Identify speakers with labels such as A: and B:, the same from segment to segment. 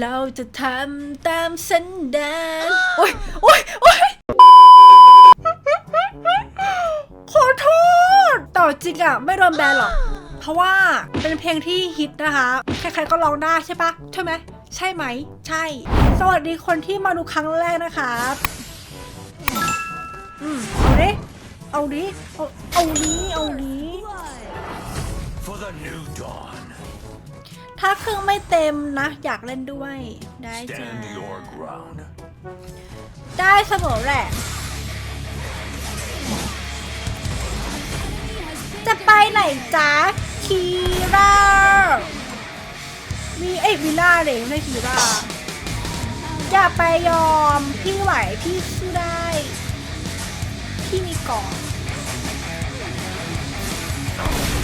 A: เราจะทำตามสันดานโอ๊ยโอ๊ยโอ๊ยขอโทษแต่จริงอะไม่โดนแบนหรอก เพราะว่าเป็นเพลงที่ฮิตนะคะ ใครๆก็ร้องได้ใช่ปะใช่ไหม ใช่ไหม ใช่ สวัสดีคนที่มาดูครั้งแรกนะคะอืมเอาดิเอาดิเอาเอานี้เอานี้
B: For the new dawn,
A: ถ้าเครื่องไม่เต็มนะ อยากเล่นด้วย ได้จ้ะ
B: stand your ground.
A: ได้เสมอแหละ จะไปไหนจ๊ะคีรามีเอ้ยวิลล่าเลยไม่ใช่คีราอย่าไปยอม พี่ไหว พี่สู้ได้ พี่มีก่อน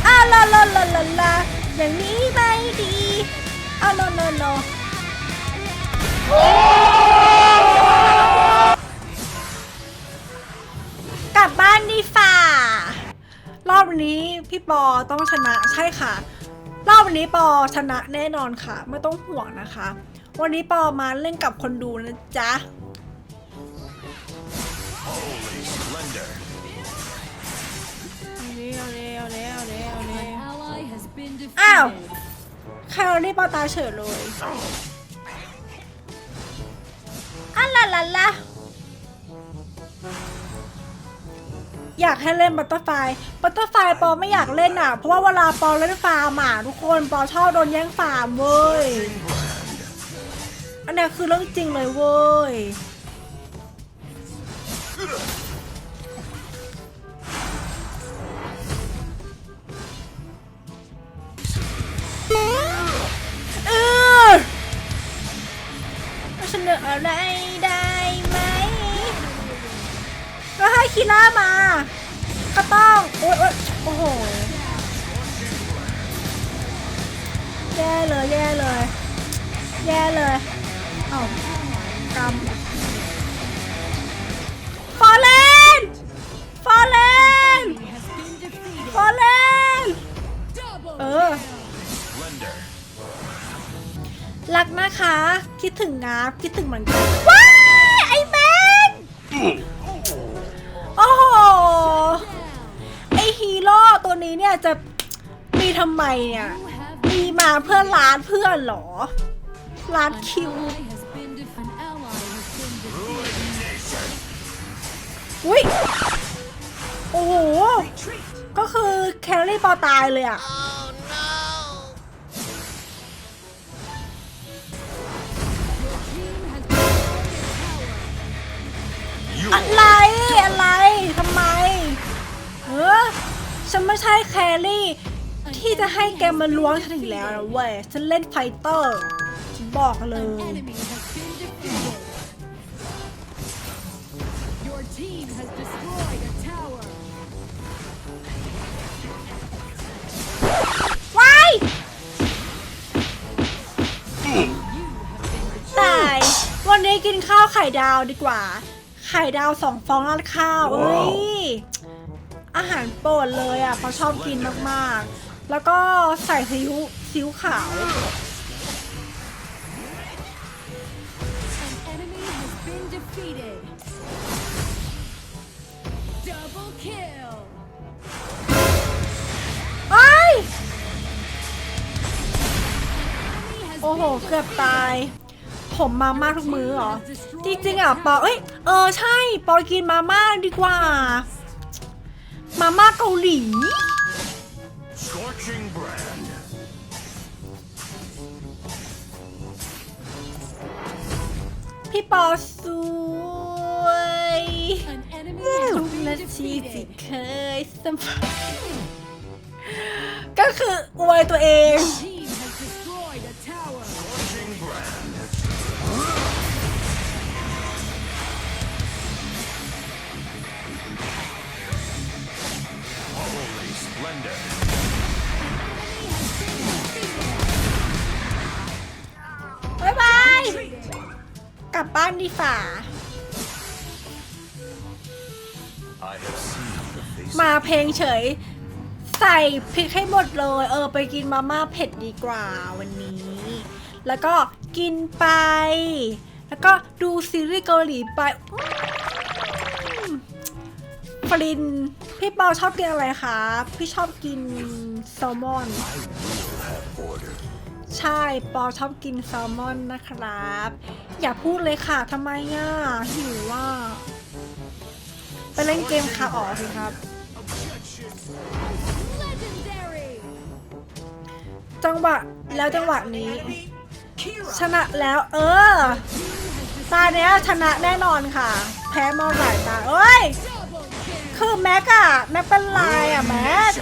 A: อะลาลาลาลาลา อย่างนี้ไม่ดีอะโนโนโนกลับบ้านดีฝ่ารอบนี้พี่ปอต้องชนะใช่ค่ะ รอบนี้ปอชนะแน่นอนค่ะ ไม่ต้องห่วงนะคะ วันนี้ปอมาเล่นกับคนดูนะจ๊ะ
B: Holy splendor.
A: อ้าวแคลอรี่ปอตาเฉยเลยอะละละละอยากให้เล่นบัตเตอร์ไฟบัตเตอร์ไฟปอไม่อยากเล่นอะ เพราะว่าเวลาปอเล่นฟาร์มอะทุกคนปอชอบโดนแย่งฟาร์มเว้ย อันนี้คือเรื่องจริงเลยเว้ย คีร่ามาก็ต้องโอ๊ยโอ๊ยโอ้โห แย่เลย แย่เลย แย่เลยเอ้ากำฟอร์เรนฟอร์เรนฟอร์เรนเออรักนะคะ คิดถึงงับคิดถึงเหมือนกันว้าไอแมน ตัวนี้เนี่ยจะมีทำไมเนี่ย มีมาเพื่อล้านเพื่อนหรอล้านคิว อุ้ย โอ้โห ก็คือแคลรี่ปอตายเลยอะอะไร อะไร ทำไม เออ ฉันไม่ใช่แครี่ ที่จะให้แกมาล้วงฉันอีกแล้วนะเว้ย ฉันเล่นไฟเตอร์ฉันบอกเล
C: An
A: ย
C: enemy has been defeated. Your team has destroyed a tower.
A: ว้าย
C: You have been
A: ตาย วันนี้กินข้าวไข่ดาวดีกว่า ไข่ดาวสองฟองราดข้าว เอ้ย อาหารโปรดเลยอะเพราะชอบกินมากๆ แล้วก็ใส่ซีอิ๊วซีอิ๊วขาว
C: An enemy has been defeated. Double kill.
A: เอ้ย
C: Enemy has
A: โอ้โห
C: been
A: เกือบตาย ผมมาม่าทุกมื้อเหรอ
C: Team has destroyed
A: จริงๆอะปอเอ้ย เออใช่ ปอกินมาม่าดีกว่า มาม่าเกาหลี
B: Scorching brand.
A: พี่ปอสวย
C: An enemy
A: ทุ
C: has
A: ก
C: been
A: นาทีที่
C: defeated.
A: เคยสัมผัสก็คืออวยตัวเอง กลับบ้านดีฝ่า
B: I have seen the face
A: มาเพลงเฉย ใส่พริกให้หมดเลย เออ ไปกินมาม่าเผ็ดดีกว่าวันนี้ แล้วก็กินไป แล้วก็ดูซีรีส์เกาหลีไปอืมฟลิน พี่เปาชอบกินอะไรคะ พี่ชอบกินแซลมอน
B: Order.
A: ใช่ ปอชอบกินแซลมอนนะครับ อย่าพูดเลยค่ะทำไมอะหิวว่า ไปเล่นเกมค่ะออกสิครับ จังหวะแล้วจังหวะนี้ ชนะแล้วเออตาเนี้ยชนะแน่นอนค่ะ แพ้มาหลายตาเอ้ย คือแม็กอะแม็กเป็นลายอะแม็ก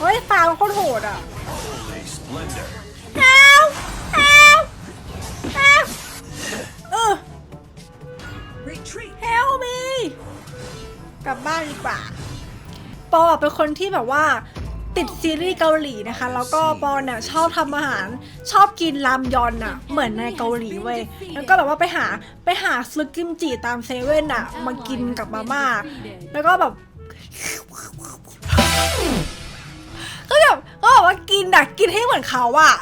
A: เฮ้ยฟาวโคตรโหดอะ เออ Help me กลับบ้านดีกว่า ปอเป็นคนที่แบบว่าติดซีรีส์เกาหลีนะคะ แล้วก็ปอเนี่ยชอบทำอาหาร ชอบกินรามยอนอะเหมือนในเกาหลีเว้ย แล้วก็แบบว่าไปหาไปหาซื้อกิมจิตามเซเว่นอะมากินกับมาม่า แล้วก็แบบ ก็แบบก็บอกว่ากินอะกินให้เหมือนเขาอะ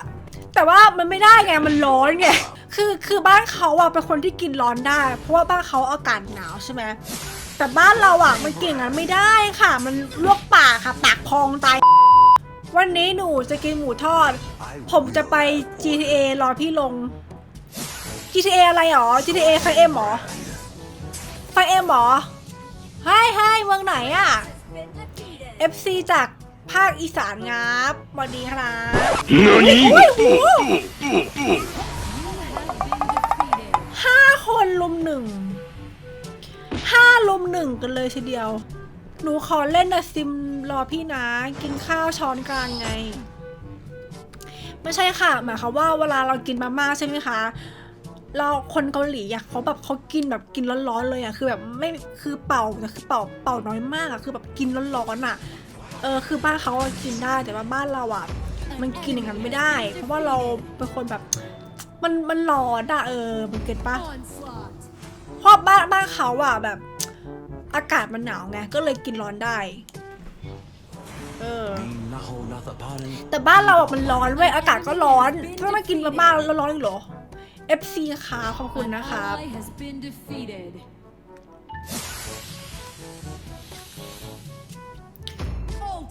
A: แต่ว่ามันไม่ได้ไงมันร้อนไงคือคือบ้านเขาอะเป็นคนที่กินร้อนได้ เพราะว่าบ้านเขาอากาศหนาวใช่ไหมแต่บ้านเราอะมันกินอย่างนั้นไม่ได้ค่ะ มันลวกปากค่ะปากพองตายวันนี้หนูจะกินหมูทอด ผมจะไป GTA รอพี่ลง GTA อะไรหรอ GTA ไฟเอ็มหรอไฟเอ็มหรอให้ให้เมืองไหนอะ FC จาก ภาคอีสานงับสวัสดีครับอุ้ยอุ้ยโอ้โห
C: Has been defeated.
A: ห้าคนลุมหนึ่งห้าลุมหนึ่งกันเลยทีเดียว หนูขอเล่นนะซิมรอพี่นะ กินข้าวช้อนกลางไง ไม่ใช่ค่ะ หมายความว่าเวลาเรากินมาม่าใช่ไหมคะเราคนเกาหลีอะเขาแบบเขากินแบบกินร้อนๆเลยอะคือแบบไม่คือเป่าแต่คือเป่าเป่าน้อยมากอะคือแบบกินร้อนๆอะ เออคือบ้านเขาอะกินได้แต่ว่าบ้านเราอะมันกินอย่างนั้นไม่ได้ เพราะว่าเราเป็นคนแบบมันมันร้อนอะเออมันเก็ตปะ
C: Onslaught.
A: เพราะบ้านบ้านเขาอะแบบ อากาศมันหนาวไงก็เลยกินร้อนได้ เออ แต่บ้านเราอะมันร้อนเว้ยอากาศก็ร้อนถ้ามากินมาบ้านแล้วร้อนอีกเหรอ FC ค่ะขอบคุณ
C: An
A: นะครับ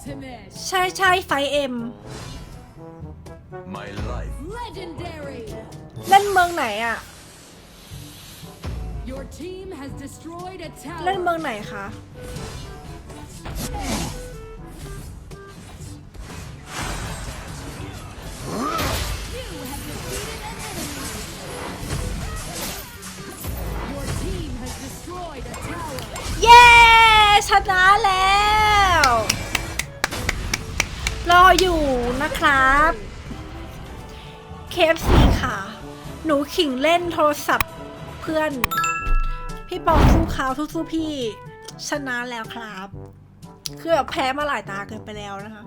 C: ally has been defeated. Ultimate.
A: ใช่ใช่ไฟเอ็ม
B: My life.
C: Legendary.
A: เล่นเมืองไหนอะ
C: Your team has destroyed a
A: เล่น
C: tower.
A: เมืองไหนคะ
C: You have defeated an enemy. Your team has destroyed a tower.
A: เย้ ชนะแล้วร ออยู่นะครับ KFC ค่ะ หนูขิงเล่นโทรศัพท์เพื่อน พี่ปองสู้เขาสู้ๆพี่ ชนะแล้วครับ คือแบบแพ้มาหลายตาเกินไปแล้วนะคะ